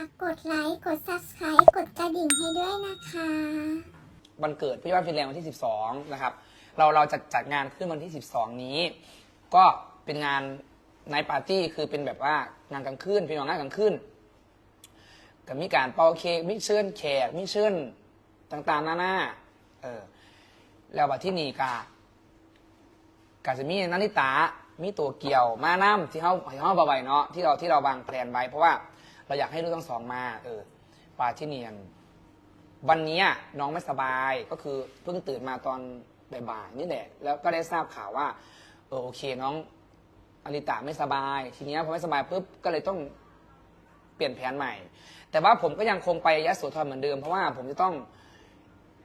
ากกดไลค์ กด Subscribe กดกระดิ่งให้ด้วยนะคะ วันเกิดพี่บ้านฟินแลนด์วันที่ 12 นะครับ เราเราจะจัดงานขึ้นวันที่ 12 นี้ ก็เป็นงานไนปาร์ตี้คือเป็นแบบว่างานกลางคืนพี่น้องงานกลางคืนกับมีการเป่าเค้กมีเชิญแขกมีเชิญต่างๆนานาเออแล้วบัที่นี่กากาจะมีนานิตามีตัวเกี่ยวมาน้ำที่เขาที่เขาบาไว้เนาะที่เราที่เราวางแผนไว้เพราะว่า เราอยากให้ลูกทั้งสองมาเออปาที่เนียน วันนี้น้องไม่สบายก็คือเพิ่งตื่นมาตอนบ่ายๆนี่แหละ แล้วก็ได้ทราบข่าวว่าเออโอเคน้องอลิตาไม่สบาย ทีนี้พอไม่สบายปุ๊บก็เลยต้องเปลี่ยนแผนใหม่ แต่ว่าผมก็ยังคงไปยะโสธรเหมือนเดิมเพราะว่าผมจะต้อง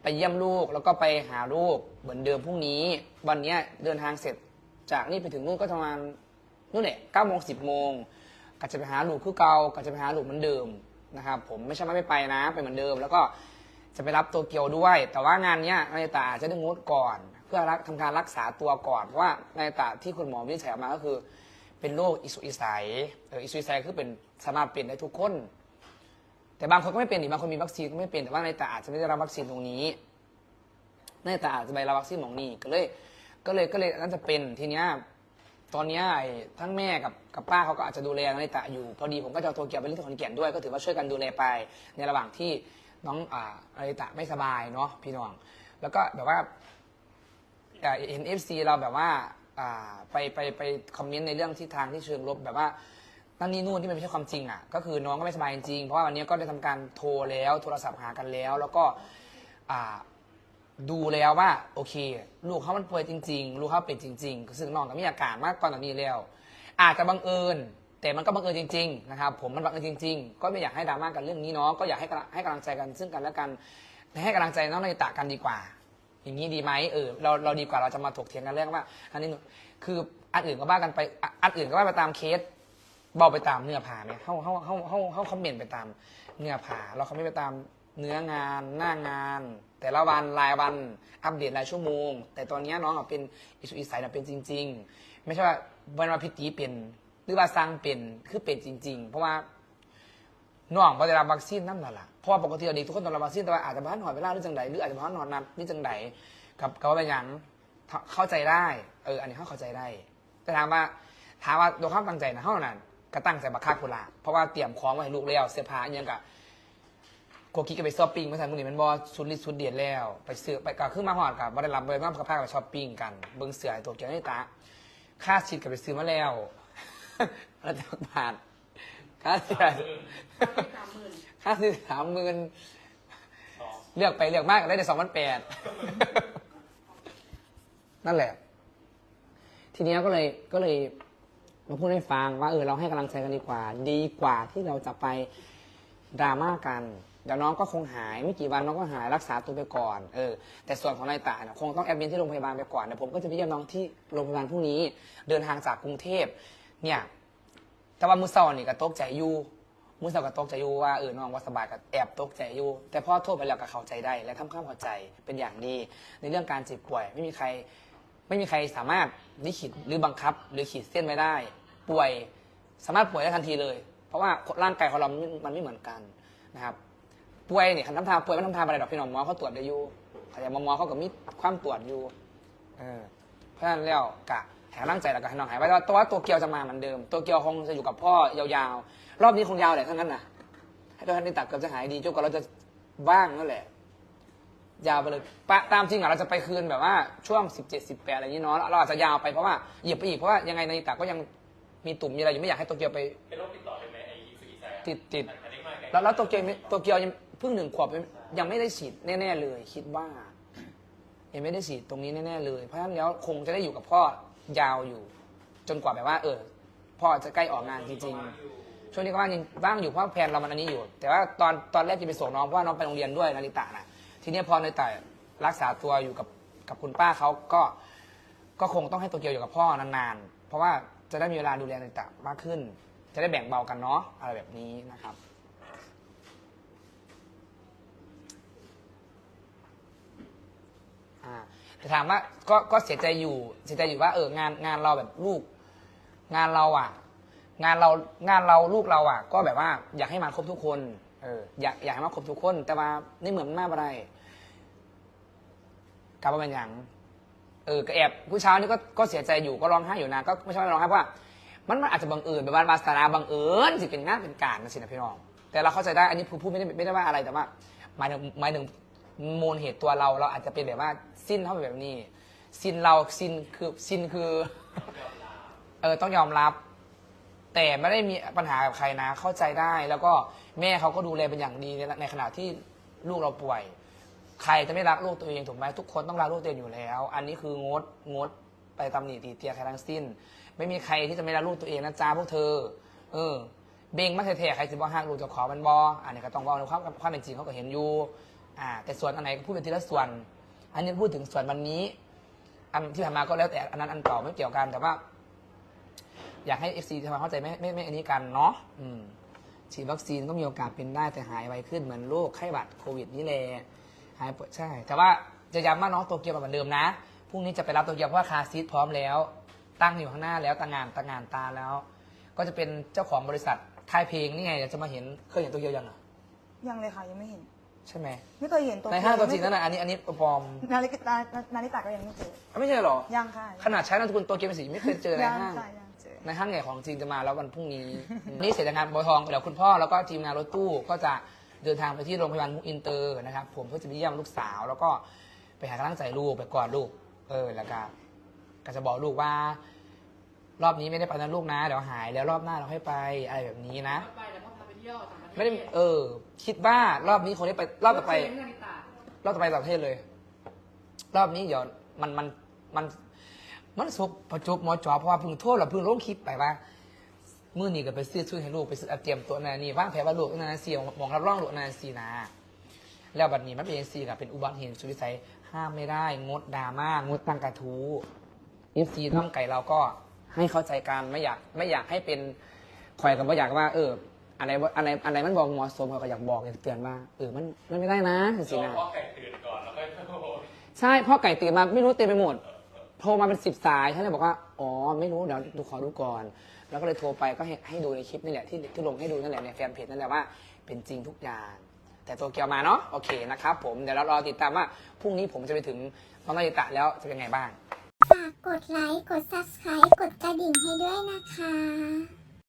ไปเยี่ยมลูกแล้วก็ไปหาลูกเหมือนเดิมพรุ่งนี้ วันนี้เดินทางเสร็จจากนี่ไปถึงนู่นก็ประมาณนู่นแหละเก้าโมงสิบโมง ก็จะไปหาลูกคือเก่าก็จะไปหาลูกเหมือนเดิมนะครับผมไม่ใช่ว่าไม่ไปนะไปเหมือนเดิม แล้วก็จะไปรับโตเกียวด้วย แต่ว่างานเนี้ยนายตาจะได้งดก่อน เพื่อรักทำการรักษาตัวก่อนเพราะว่านายตาที่คุณหมอวินิจฉัยออกมาก็คือ เป็นโรคอิสุอิสัยเอออิสุอิสัยคือเป็นสามารถเปลี่ยนได้ทุกคน แต่บางคนก็ไม่เป็นอีกบางคนมีวัคซีนก็ไม่เป็นแต่ว่านายตาอาจจะไม่ได้รับวัคซีนตรงนี้นายตาอาจจะไปรับวัคซีนของนี่ก็เลย ก็เลยก็เลยน่าจะเป็นทีเนี้ย ตอนเนี้ยไอ้ทั้งแม่กับกับป้าเขาก็อาจจะดูแลนายตาอยู่ พอดีผมก็จะเอาโตเกียวไปเล่นที่ขอนแก่นด้วย ก็ถือว่าช่วยกันดูแลไป ในระหว่างที่น้องอ่าอาริตะไม่สบายเนาะพี่น้อง แล้วก็แบบว่าอ่าเห็นเอฟซีเราแบบว่าอ่าไปไปไปคอมเมนต์ในเรื่องที่ทางที่เชิงลบแบบว่านั่นนี่นู่นที่มันไม่ใช่ความจริงอะก็คือน้องก็ไม่สบายจริงเพราะว่าวันนี้ก็ได้ทำการโทรแล้วโทรศัพท์หากันแล้ว แล้วก็อ่า ดูแล้วว่า โอเค ลูกเขามันป่วยจริง ๆ ลูกเขาเป็นจริงๆซึ่งน้องก็มีอาการมากก่อนหน้านี้แล้ว อาจจะบังเอิญ แต่มันก็บังเอิญจริงๆนะครับผมมันบังเอิญจริง ๆ ก็ไม่อยากให้ดราม่ากันเรื่องนี้เนาะก็อยากให้ให้กำลังใจกันซึ่งกันและกันให้กำลังใจน้องในตากันดีกว่า อย่างนี้ดีไหมเออเราเราดีกว่าเราจะมาถกเถียงกันเรื่องว่า อันนี้คืออันอื่นก็ว่ากันไปอันอื่นก็ว่าไปตามเคสบอกไปตามเนื้อผ่าไหมเขาเขาเขาเขาเขาคอมเมนต์ไปตามเนื้อผ่าเราเขาไม่ไปตาม เนื้องานหน้างาน แต่ละวันรายวันอัปเดตรายชั่วโมง แต่ตอนนี้น้องเป็นอิสุอิสัยเป็นจริง ๆ ไม่ใช่ว่าวันมาพิตีเป็นหรือว่าสร้างเป็นคือเป็นจริง ๆ เพราะว่าน้องพอได้รับวัคซีนนั่นแหละล่ะเพราะว่าปกติเราด็กทุกคนต้องรับวัคซีนแต่ว่าอาจจะบ้านหน่อยเวลาหรือจังใดหรืออาจจะบ้านหน่อยนัดนี่จังใดกับกับว่าเป็นหยังเข้าใจได้เอออันนี้เขาเข้าใจได้แต่ถามว่าถามว่าโดยความตั้งใจนะเท่านั้นก็ตั้งใจบักคักคุละเพราะว่าเตรียมของไว้ให้ลูกแล้วเสื้อผ้าอหยังกับ กกิ๊กก็ไปช้อปปิ้งเมื่อสันมื่อนี้มันบอสุดฤทธิ์สุดเดียดแล้ว ไปซื้อไปก็ขึ้นมาหอดกับบ่ได้รับเลยมากับพาไปช้อปปิ้งกัน เบิ้งเสือไอ้ตัวเกียวนี่ตาค่าฉีดก็ไปซื้อมาแล้วแล้วจะผ่านค่าเสียค่าซื้อสามหมื่นเลือกไปเลือกมากได้แต่สองพันแปดนั่นแหละ ทีนี้ก็เลยก็เลยมาพูดให้ฟังว่าเออเราให้กำลังใจกันดีกว่า ดีกว่าที่เราจะไปดราม่ากัน เดี๋ยวน้องก็คงหายไม่กี่วันน้องก็หายรักษาตัวไปก่อนเออแต่ส่วนของนายตายนะคงต้องแอดมินที่โรงพยาบาลไปก่อนเดี๋ยวผมก็จะไปเยี่ยมน้องที่โรงพยาบาลพรุ่งนี้ เดินทางจากกรุงเทพเนี่ยแต่ว่ามือเศร้านี่ก็ตกใจอยู่มือเศร้าก็ตกใจอยู่ว่าเออน้องว่าสบายก็แอบตกใจอยู่แต่พ่อโทษไปแล้วก็เข้าใจได้ และทำความเข้าใจเป็นอย่างดี ในเรื่องการเจ็บป่วย ไม่มีใครไม่มีใครสามารถลิขิตหรือบังคับ หรือขีดเส้นไว้ได้ ป่วยสามารถป่วยได้ทันทีเลย เพราะว่าร่างกายของเรามันไม่เหมือนกันนะครับ ป่วยเนี่ยคันน้ำทาป่วยไม่น้ำทาอะไรดอกพี่น้องหมอเขาตรวจได้อยู่เขาจะมหมอเขาก็มีความตรวจอยู่เออเพราะฉะนั้นแล้วกะแหกร่างใจแล้วก็ให้น้องหายไปแต่ว่าตัวเกียวจะมาเหมือนเดิม ตัวเกียวคงจะอยู่กับพ่อยาวๆ รอบนี้คงยาวแหละทั้งนั้นนะให้ตัวท่านได้ตัดเกือบจะหายดีจนกว่าเราจะว่างนั่นแหละ ยาวไปเลยปะตามจริงอะเราจะไปคืนแบบว่าช่วงสิบเจ็ดสิบแปดอะไรอย่างนี้เนาะเราอาจจะยาวไปเพราะว่าเหยียบไปอีกเพราะว่ายังไงในตาก็ยังมีตุ่มมีอะไรอยู่ไม่อยากให้ตัวเกียวไปเป็นโรคติดต่อได้ไหมไอ้อิสุกิไซติดติดอันนี้มากไงแล้วแล้วตัวเกียวไม่ตัวเกียวยัง เพิ่งหนึ่งขวบยังไม่ได้ฉีดแน่ ๆ เลย คิดว่า ยังไม่ได้ฉีดตรงนี้แน่ ๆ เลย เพราะฉะนั้นแล้วคงจะได้อยู่กับพ่อยาวอยู่ จนกว่าแบบว่า เออ พ่อจะใกล้ออกงานจริง ๆ ช่วงนี้ก็ว่างจริงว่างอยู่เพราะแพลนเรามันอันนี้อยู่ แต่ว่าตอนตอนแรกจะไปส่งน้องเพราะว่าน้องไปโรงเรียนด้วยนาริตะนะทีนี้พอนาริตะรักษาตัวอยู่กับกับคุณป้าเขาก็ ก็คงต้องให้ตัวเกียวอยู่กับพ่อนานๆ เพราะว่าจะได้มีเวลาดูแลนาริตะมากขึ้น จะได้แบ่งเบากันเนาะอะไรแบบนี้นะครับ อ่า แต่ถามว่าก็ก็เสียใจอยู่ เสียใจอยู่ว่าเอองานงานเราแบบลูก งานเราอะ งานเรางานเราลูกเราอะ ก็แบบว่าอยากให้มาครบทุกคนเอออยากอยากให้มาครบทุกคน แต่ว่าในเหมือนมันมากอะไรกลับมาเป็นอย่างเออก็แอบผู้เช้านี่ก็ก็เสียใจอยู่ก็ร้องไห้อยู่นะก็ไม่ใช่ว่าร้องไห้เพราะว่ามันมันอาจจะบังเอิญแบบว่ามาสาราบังเอิญสิเป็นงานเป็นการนะสินะพี่น้อง แต่เราเข้าใจได้อันนี้พูดไม่ได้ไม่ได้ว่าอะไรแต่ว่าหมายถึงหมายถึง มูลเหตุตัวเราเราอาจจะเป็นแบบว่าสิ้นเท่าแบบนี้ สิ้นเราสิ้นคือสิ้นคือเออต้องยอมรับ แต่ไม่ได้มีปัญหากับใครนะ เข้าใจได้แล้วก็แม่เขาก็ดูแลเป็นอย่างดีในในขณะที่ลูกเราป่วย ใครจะไม่รักลูกตัวเองถูกไหมทุกคนต้องรักลูกตัวเองอยู่แล้ว อันนี้คืองดงดไปตำหนิตีเตียใครทั้งสิ้น ไม่มีใครที่จะไม่รักลูกตัวเองนะจ้าพวกเธอ เออเบงมาแท้ๆใครสิบ่ห้างลูกจะขอมันบออันนี้ก็ต้องบอกในความความเป็นจริงเขาก็เห็นอยู่ อ่า แต่ส่วนอันไหนก็พูดเป็นทีละส่วน อันนี้พูดถึงส่วนวันนี้ อันที่ผ่านมาก็แล้วแต่อันนั้นอันเก่าไม่เกี่ยวกันแต่ว่า อยากให้เอฟซีทำความเข้าใจไม่ไม่ไม่อันนี้กันเนาะอืมฉีดวัคซีนก็มีโอกาสเป็นได้แต่หายไวขึ้นเหมือนโรคไข้หวัดโควิดนี่แหละหายปวดใช่ แต่ว่าจะย้ำว่าน้องโตเกียวเหมือนเดิมนะพรุ่งนี้จะไปรับโตเกียวเพราะว่าคาร์ซีทพร้อมแล้ว ตั้งอยู่ข้างหน้าแล้วตั้งงานตั้งงานตาแล้ว ก็จะเป็นเจ้าของบริษัทค่ายเพลงนี่ไงเดี๋ยวจะมาเห็นเคยเห็นโตเกียวยังอะยังเลยค่ะยังไม่เห็น ใช่ไหมไม่เคยเห็นตัวในห้างตัวจริงไม่นั่นน่ะอันนี้อันนี้ปลอมนาฬิกานาฬิกาก็ยังไม่เจอไม่ใช่เหรอยังค่ะขนาดใช้นามสกุลโตเกียวเป็นสีไม่เคยเจอในยังห้างค่ะยังเจอในห้างใหญ่ของจริงจะมาแล้ววันพรุ่งนี้นี่เสร็จจากงานบอยทองเดี๋ยวคุณพ่อแล้วก็ทีมงานรถตู้ก็จะเดินทางไปที่โรงพยาบาลมุกอินเตอร์นะครับผมเพื่อจะไปเยี่ยมลูกสาว แล้วก็ไปหากำลังใจลูกไปกอดลูก เออแล้วก็ก็จะบอกลูกว่า รอบนี้ไม่ได้ไปนะลูกนะเดี๋ยวหาย แล้วรอบหน้าเราให้ไปอะไรแบบนี้นะ ที่ยวต่างประเทศไม่ได้เออ คิดว่ารอบนี้คงได้ไปรอบต่อไปเจ๊งนาฬิตารอบต่อไปต่างประเทศเลย รอบนี้เดี๋ยวมันมันมันมันสุกประจบหมอจอเพราะว่าเพิ่งโทษเราเพิ่งลงคลิปไปว่ามื่อนี้ก็ไปซื้อชุดให้ลูกไปซื้อเตรียมตัวนานี่ว่างแผนว่าลูกนานาซีมองรับร่องลูกนานาซีนะแล้วบัดนี้มันเป็นซีกับเป็นอุบัติเหตุสุดวิสัยห้ามไม่ได้งดดราม่างดตั้งกระทู้เอฟซีท่องไก่เราก็ให้เข้าใจกันไม่อยากไม่อยากให้เป็นคอยกับว่าอยากว่า เออ อะไรว่าอะไรอะไรมันบอกเหมาะสมเราก็อยากบอกอยากเตือนว่าเออมันมันไม่ได้นะสิรอนะพ่อไก่ตื่นก่อนแล้วก็โทรใช่พ่อไก่ตื่นมาไม่รู้เต็มไปหมดโทรมาเป็นสิบสายฉันเลยบอกว่าอ๋อไม่รู้เดี๋ยวดูขอดูก่อน แล้วก็เลยโทรไปก็ให้ให้ดูในคลิปนี่แหละที่ที่ลงให้ดูนั่นแหละในแฟนเพจนั่นแหละว่าเป็นจริงทุกอย่างแต่โตเกียวมาเนาะโอเคนะครับผมเดี๋ยวเรารอติดตามว่าพรุ่งนี้ผมจะไปถึงน้องนาริตะแล้วจะเป็นไงบ้างฝากกดไลค์กด subscribe กดกระดิ่งให้ด้วยนะคะ